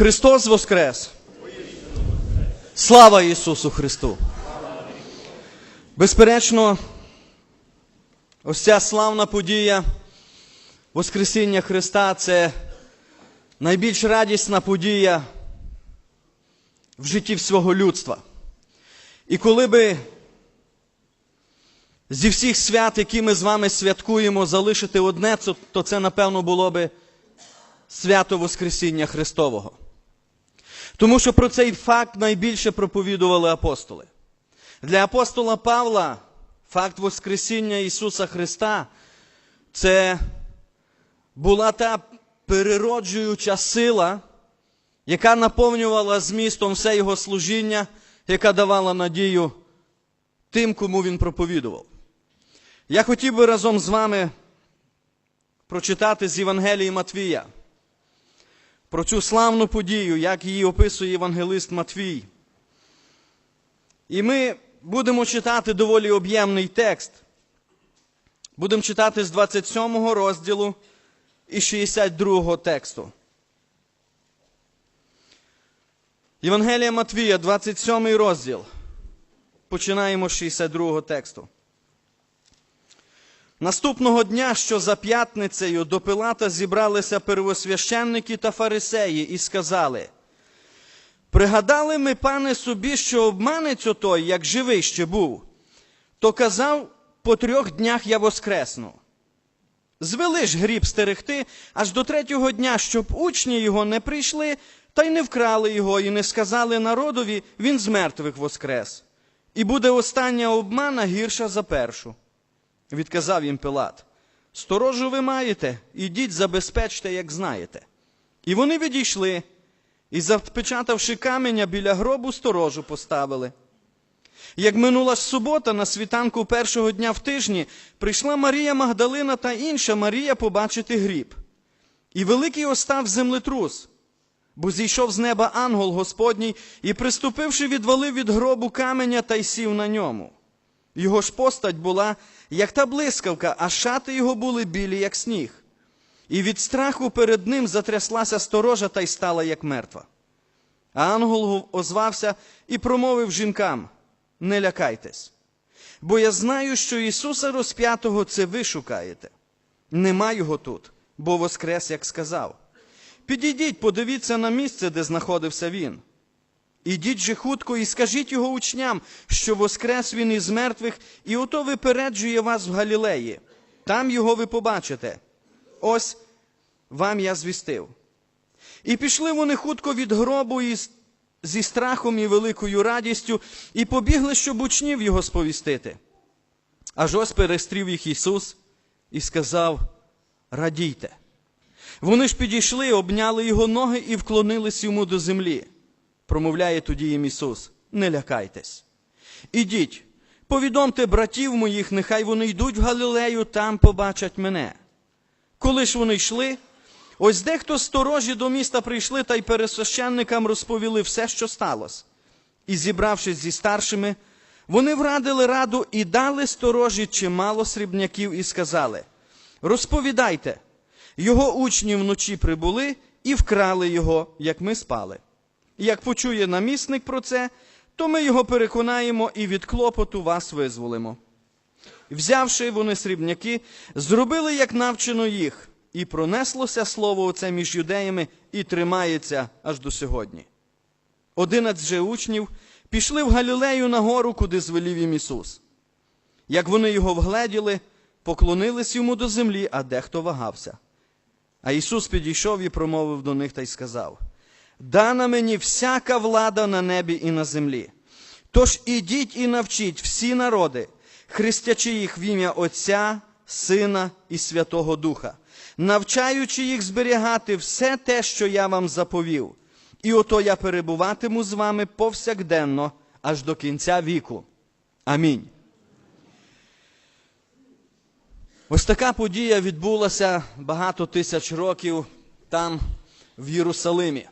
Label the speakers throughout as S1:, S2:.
S1: Христос Воскрес! Слава Ісусу Христу! Безперечно, ось ця славна подія Воскресіння Христа це найбільш радісна подія в житті всього людства. І коли би зі всіх свят, які ми з вами святкуємо, залишити одне, то- це, напевно, було би свято Воскресіння Христового. Тому що про цей факт найбільше проповідували апостоли. Для апостола Павла факт Воскресіння Ісуса Христа це була та перероджуюча сила, яка наповнювала змістом все його служіння, яка давала надію тим, кому він проповідував. Я хотів би разом з вами прочитати з Євангелії Матвія про цю славну подію, як її описує євангелист Матвій. І ми будемо читати доволі об'ємний текст. Будемо читати з 27 розділу і 62 тексту. Євангелія Матвія, 27 розділ. Починаємо з 62 тексту. Наступного дня, що за п'ятницею, до Пилата зібралися первосвященники та фарисеї і сказали: Пригадали ми, пане собі, що обманець отой, як живий ще був, то казав, по трьох днях я воскресну. Звели ж гріб стерегти аж до третього дня, щоб учні його не прийшли, та й не вкрали його, і не сказали народові, він з мертвих воскрес. І буде остання обмана гірша за першу. Відказав їм Пилат. Сторожу ви маєте, ідіть забезпечте, як знаєте. І вони відійшли, і, запечатавши каменя біля гробу, сторожу поставили. Як минула ж субота, на світанку першого дня в тижні, прийшла Марія Магдалина та інша Марія побачити гріб. І великий остав землетрус, бо зійшов з неба ангел Господній і, приступивши, відвалив від гробу каменя та й сів на ньому. Його ж постать була, як та блискавка, а шати його були білі, як сніг. І від страху перед ним затряслася сторожа та й стала, як мертва. А ангел озвався і промовив жінкам: Не лякайтесь, бо я знаю, що Ісуса розп'ятого це ви шукаєте. Нема його тут, бо воскрес, як сказав. Підійдіть, подивіться на місце, де знаходився він. Ідіть же хутко і скажіть його учням, що воскрес він із мертвих, і ото випереджує вас в Галілеї. Там його ви побачите. Ось вам я звістив. І пішли вони хутко від гробу із, зі страхом і великою радістю, і побігли, щоб учнів його сповістити. Аж ось перестрів їх Ісус і сказав: Радійте. Вони ж підійшли, обняли його ноги і вклонились йому до землі. Промовляє тоді їм Ісус: Не лякайтесь. Ідіть, повідомте братів моїх, нехай вони йдуть в Галилею, там побачать мене. Коли ж вони йшли, ось дехто сторожі до міста прийшли та й пересвященникам розповіли все, що сталося. І, зібравшись зі старшими, вони врадили раду і дали сторожі чимало срібняків і сказали: Розповідайте, його учні вночі прибули і вкрали його, як ми спали. Як почує намісник про це, то ми його переконаємо і від клопоту вас визволимо. Взявши вони срібняки, зробили, як навчено їх, і пронеслося слово оце між юдеями і тримається аж до сьогодні. Одинадцять же учнів пішли в Галілею на гору, куди звелів їм Ісус. Як вони його вгледіли, поклонились йому до землі, а дехто вагався. А Ісус підійшов і промовив до них та й сказав: Дана мені всяка влада на небі і на землі. Тож ідіть і навчіть всі народи, хрестячи їх в ім'я Отця, Сина і Святого Духа, навчаючи їх зберігати все те, що я вам заповів. І ото я перебуватиму з вами повсякденно аж до кінця віку. Амінь. Ось така подія відбулася багато тисяч років там, в Єрусалимі.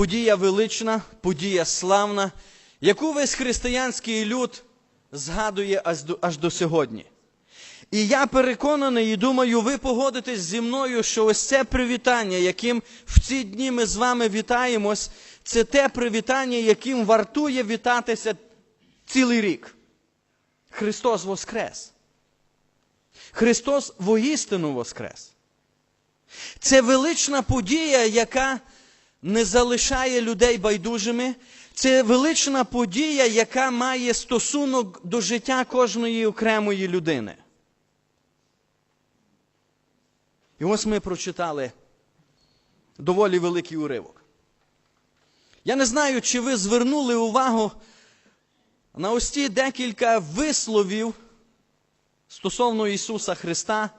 S1: Подія велична, подія славна, яку весь християнський люд згадує аж до, сьогодні. І я переконаний і думаю, ви погодитесь зі мною, що ось це привітання, яким в ці дні ми з вами вітаємось, це те привітання, яким вартує вітатися цілий рік. Христос Воскрес. Христос воістину Воскрес. Це велична подія, яка не залишає людей байдужими. Це велична подія, яка має стосунок до життя кожної окремої людини. І ось ми прочитали доволі великий уривок. Я не знаю, чи ви звернули увагу на ось ті декілька висловів стосовно Ісуса Христа,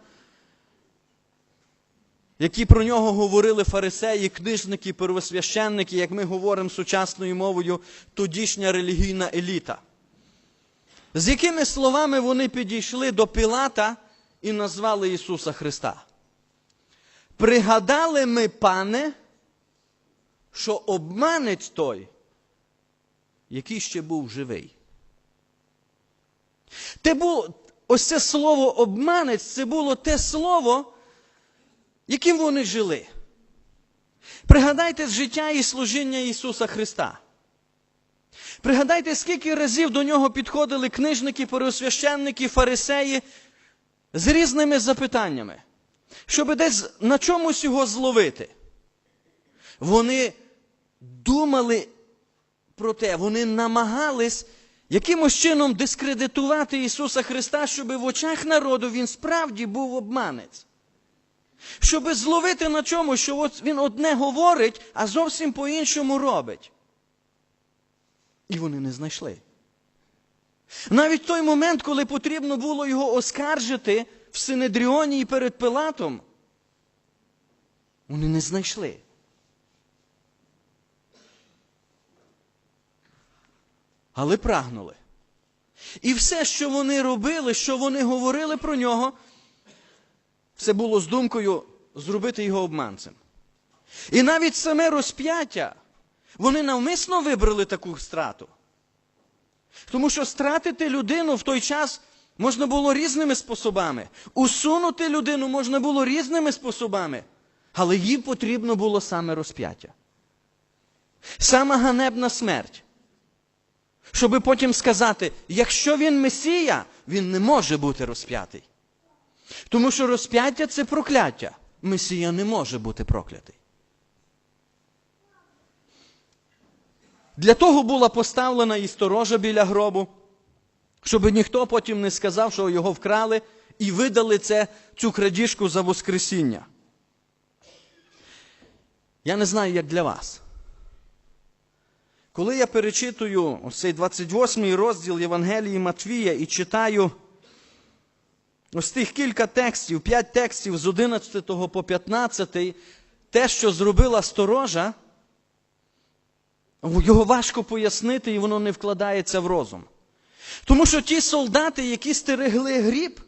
S1: які про нього говорили фарисеї, книжники, первосвященники, як ми говоримо сучасною мовою, тодішня релігійна еліта. З якими словами вони підійшли до Пілата і назвали Ісуса Христа? Пригадали ми, пане, що обманець той, який ще був живий. Те було, ось це слово обманець, це було те слово, яким вони жили. Пригадайте життя і служіння Ісуса Христа. Пригадайте, скільки разів до нього підходили книжники, переосвященники, фарисеї з різними запитаннями, щоб десь на чомусь його зловити. Вони думали про те, вони намагались якимось чином дискредитувати Ісуса Христа, щоб в очах народу він справді був обманець. Щоб зловити на чому, що от він одне говорить, а зовсім по-іншому робить. І вони не знайшли. Навіть той момент, коли потрібно було його оскаржити в Синедріоні і перед Пилатом, вони не знайшли. Але прагнули. І все, що вони робили, що вони говорили про нього, все було з думкою зробити його обманцем. І навіть саме розп'яття, вони навмисно вибрали таку страту. Тому що стратити людину в той час можна було різними способами. Усунути людину можна було різними способами. Але їм потрібно було саме розп'яття. Сама ганебна смерть. Щоби потім сказати, якщо він Месія, він не може бути розп'ятий. Тому що розп'яття це прокляття. Месія не може бути проклятий. Для того була поставлена і сторожа біля гробу, щоб ніхто потім не сказав, що його вкрали і видали це, цю крадіжку за Воскресіння. Я не знаю, як для вас. Коли я перечитую цей 28 розділ Євангелії Матвія і читаю ось тих кілька текстів, п'ять текстів з 11 по 15, те, що зробила сторожа, його важко пояснити і воно не вкладається в розум. Тому що ті солдати, які стерегли гріб,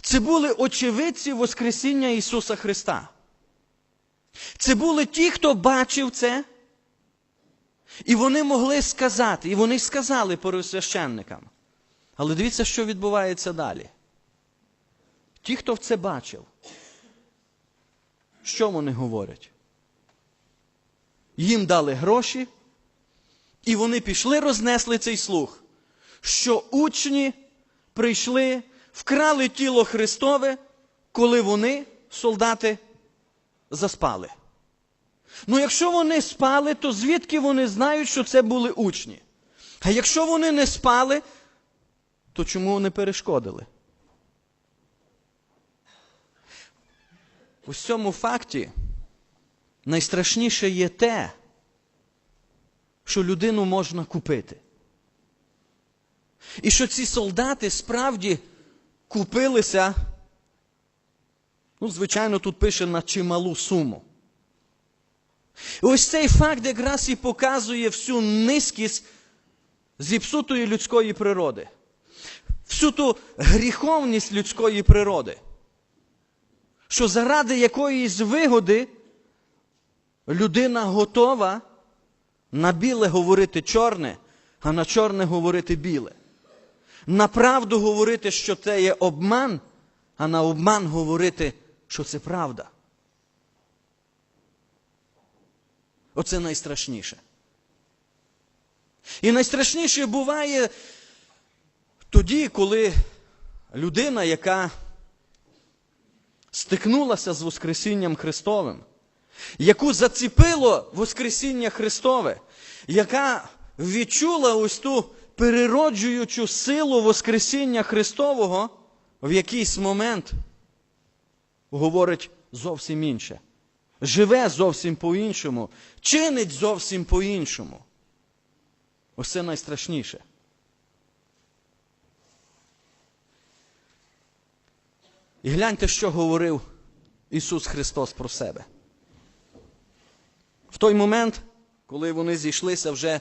S1: це були очевидці Воскресіння Ісуса Христа. Це були ті, хто бачив це. І вони могли сказати, і вони сказали пересвященникам. Але дивіться, що відбувається далі. Ті, хто це бачив, що вони говорять? Їм дали гроші, і вони пішли, рознесли цей слух, що учні прийшли, вкрали тіло Христове, коли вони, солдати, заспали. Ну, якщо вони спали, то звідки вони знають, що це були учні? А якщо вони не спали, то чому вони перешкодили? У цьому факті найстрашніше є те, що людину можна купити. І що ці солдати справді купилися, ну, звичайно, тут пише на чималу суму. Ось цей факт якраз і показує всю низькість зіпсутої людської природи, всю ту гріховність людської природи, що заради якоїсь вигоди людина готова на біле говорити чорне, а на чорне говорити біле. На правду говорити, що це є обман, а на обман говорити, що це правда. Оце найстрашніше. І найстрашніше буває тоді, коли людина, яка стикнулася з Воскресінням Христовим, яку заціпило Воскресіння Христове, яка відчула ось ту перероджуючу силу Воскресіння Христового, в якийсь момент говорить зовсім інше. Живе зовсім по-іншому, чинить зовсім по-іншому. Ось це найстрашніше. І гляньте, що говорив Ісус Христос про себе. В той момент, коли вони зійшлися вже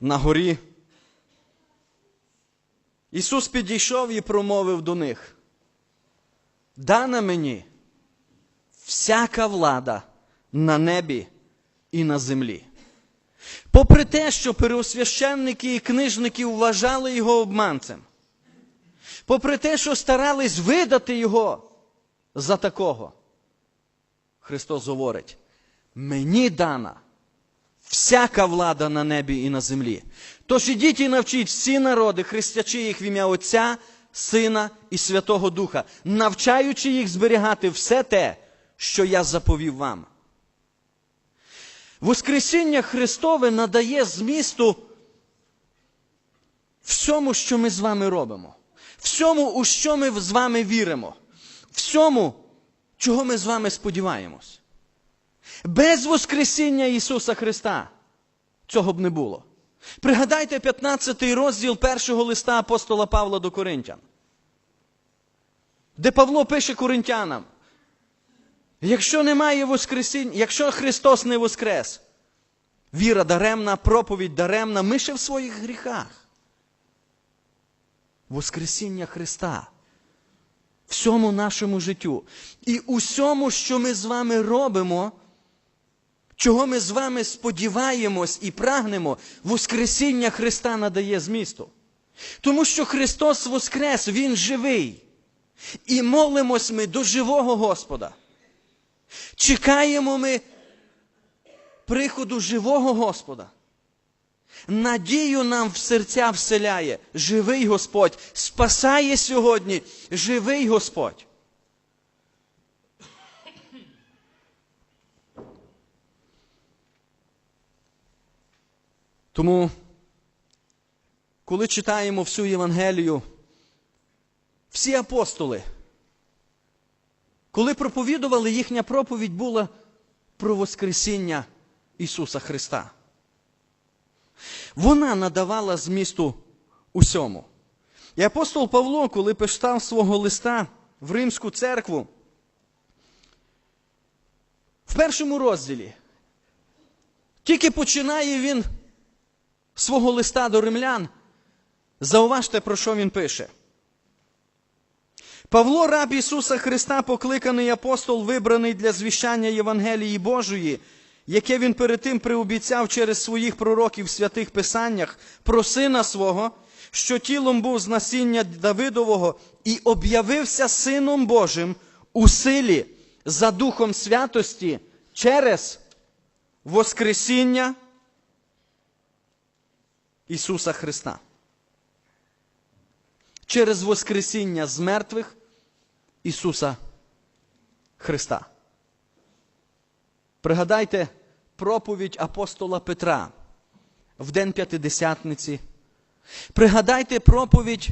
S1: на горі, Ісус підійшов і промовив до них: Дана мені всяка влада на небі і на землі. Попри те, що переосвященники і книжники вважали його обманцем, попри те, що старались видати його за такого, Христос говорить: мені дана всяка влада на небі і на землі. Тож ідіть і навчіть всі народи, хрестячи їх в ім'я Отця, Сина і Святого Духа, навчаючи їх зберігати все те, що я заповів вам. Воскресіння Христове надає змісту всьому, що ми з вами робимо, всьому, у що ми з вами віримо, всьому, чого ми з вами сподіваємось. Без Воскресіння Ісуса Христа цього б не було. Пригадайте 15 розділ першого листа апостола Павла до Коринтян, де Павло пише коринтянам, якщо немає Воскресіння, якщо Христос не воскрес, віра даремна, проповідь даремна, ми ще в своїх гріхах. Воскресіння Христа всьому нашому життю. І усьому, що ми з вами робимо, чого ми з вами сподіваємось і прагнемо, Воскресіння Христа надає змісту. Тому що Христос Воскрес, Він живий. І молимось ми до живого Господа. Чекаємо ми приходу живого Господа. Надію нам в серця вселяє живий Господь, спасає сьогодні живий Господь. Тому, коли читаємо всю Євангелію, всі апостоли, коли проповідували, їхня проповідь була про Воскресіння Ісуса Христа. Вона надавала змісту усьому. І апостол Павло, коли писав свого листа в Римську церкву, в першому розділі, тільки починає він свого листа до римлян, зауважте, про що він пише. Павло, раб Ісуса Христа, покликаний апостол, вибраний для звіщання Євангелії Божої, яке він перед тим приобіцяв через своїх пророків в святих Писаннях про сина свого, що тілом був з насіння Давидового і об'явився Сином Божим у силі за Духом святості через Воскресіння Ісуса Христа. Через Воскресіння з мертвих Ісуса Христа. Пригадайте проповідь апостола Петра в День П'ятидесятниці. Пригадайте проповідь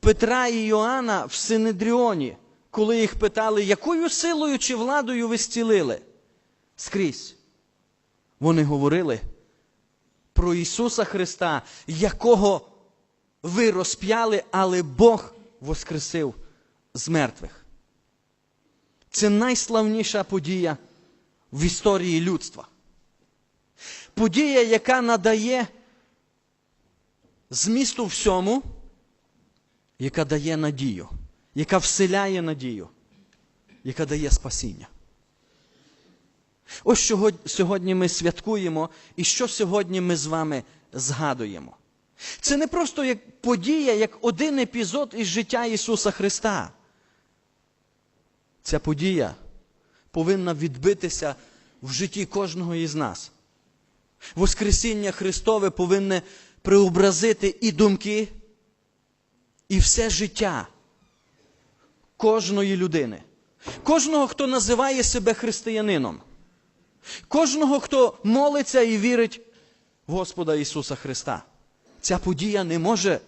S1: Петра і Йоанна в Синедріоні, коли їх питали, якою силою чи владою ви зцілили? Скрізь. Вони говорили про Ісуса Христа, якого ви розп'яли, але Бог воскресив з мертвих. Це найславніша подія в історії людства. Подія, яка надає змісту всьому, яка дає надію, яка вселяє надію, яка дає спасіння. Ось що сьогодні ми святкуємо і що сьогодні ми з вами згадуємо. Це не просто як подія, як один епізод із життя Ісуса Христа. ця подія повинна відбитися в житті кожного із нас. Воскресіння Христове повинне преобразити і думки, і все життя кожної людини. Кожного, хто називає себе християнином. Кожного, хто молиться і вірить в Господа Ісуса Христа. Ця подія не може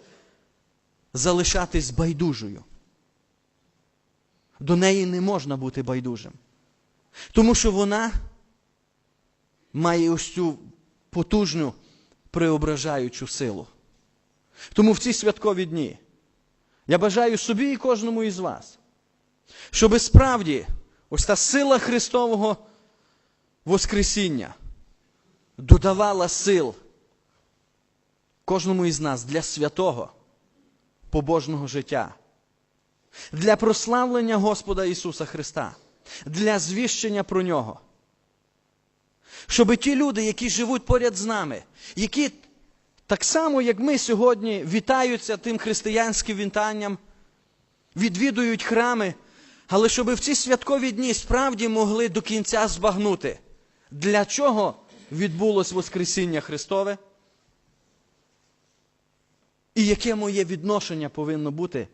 S1: залишатись байдужою. До неї не можна бути байдужим. Тому що вона має ось цю потужну преображаючу силу. Тому в ці святкові дні я бажаю собі і кожному із вас, щоб справді ось та сила Христового Воскресіння додавала сил кожному із нас для святого побожного життя, для прославлення Господа Ісуса Христа, для звіщення про Нього. Щоб ті люди, які живуть поряд з нами, які так само, як ми сьогодні, вітаються тим християнським вітанням, відвідують храми, але щоб в ці святкові дні справді могли до кінця збагнути, для чого відбулось Воскресіння Христове, і яке моє відношення повинно бути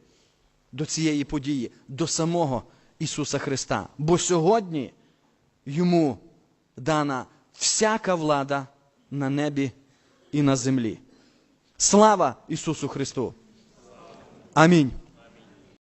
S1: до цієї події, до самого Ісуса Христа. Бо сьогодні йому дана всяка влада на небі і на землі. Слава Ісусу Христу! Амінь.